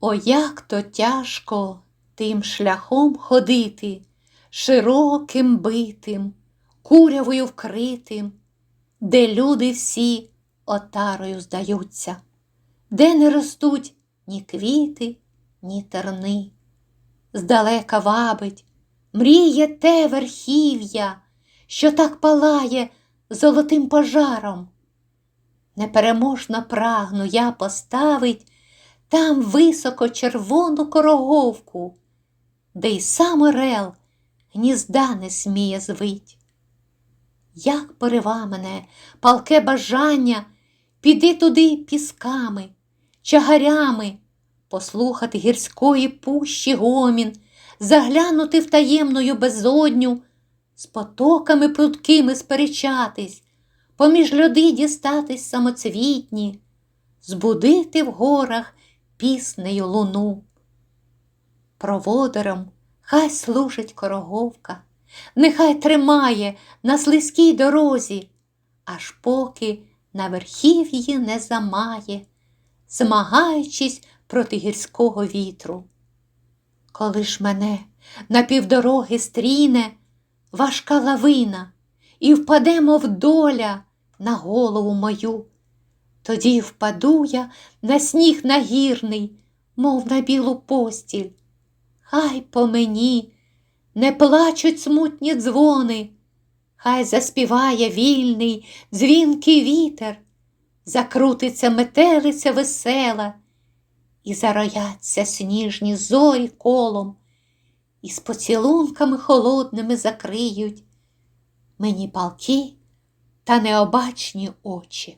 О, як то тяжко тим шляхом ходити, широким битим, курявою вкритим, де люди всі отарою здаються, де не ростуть ні квіти, ні терни. Здалека вабить, мріє те верхів'я, що так палає золотим пожаром. Непереможно прагну я поставить там високо червону короговку, де й сам орел гнізда не сміє звить. Як порива мене палке бажання піди туди пісками, чагарями, послухати гірської пущі гомін, заглянути в таємною безодню, з потоками прудкими сперечатись, поміж люди дістатись самоцвітні, збудити в горах піснею луну. Проводором хай служить короговка, нехай тримає на слизькій дорозі, аж поки на верхів'ї не замає, змагаючись проти гірського вітру. Коли ж мене на півдороги стріне важка лавина і впаде, мов доля, на голову мою, тоді впаду я на сніг нагірний, мов на білу постіль. Хай по мені не плачуть смутні дзвони, хай заспіває вільний дзвінкий вітер, закрутиться метелиця весела, і зарояться сніжні зорі колом, і з поцілунками холодними закриють мені палки та необачні очі.